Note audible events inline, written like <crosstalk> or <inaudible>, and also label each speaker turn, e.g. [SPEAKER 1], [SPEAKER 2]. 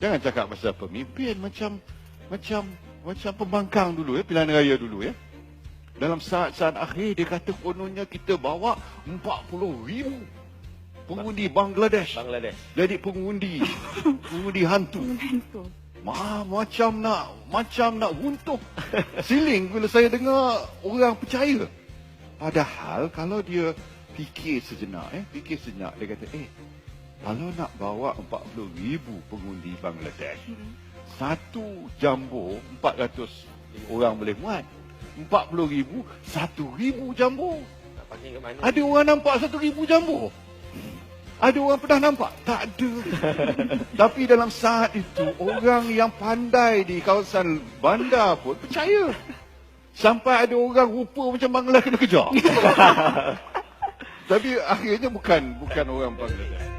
[SPEAKER 1] Jangan cakap pasal pemimpin macam macam macam pembangkang dulu ya, pilihan raya dulu ya. Dalam saat-saat akhir dia kata kononnya kita bawa 40 ribu pengundi Bangladesh
[SPEAKER 2] Bangladesh.
[SPEAKER 1] jadi pengundi <laughs> pengundi hantu. Ma, macam nak macam nak runtuh siling bila saya dengar orang percaya. Padahal kalau dia fikir sejenak eh, fikir sejenak dia kata eh kalau nak bawa 40 ribu pengundi Bangladesh
[SPEAKER 3] Mm-mm.
[SPEAKER 1] satu jambu 400 orang boleh muat. 40 ribu, 1 ribu jambu.
[SPEAKER 2] Nak panggil ke mana?
[SPEAKER 1] Ada orang nampak 1 ribu jambu? Ada orang pernah nampak? Tak ada. <laughs> Tapi dalam saat itu, orang yang pandai di kawasan bandar pun percaya. Sampai ada orang rupa macam Bangla kena kejar. <laughs> Tapi akhirnya bukan bukan orang Bangladesh.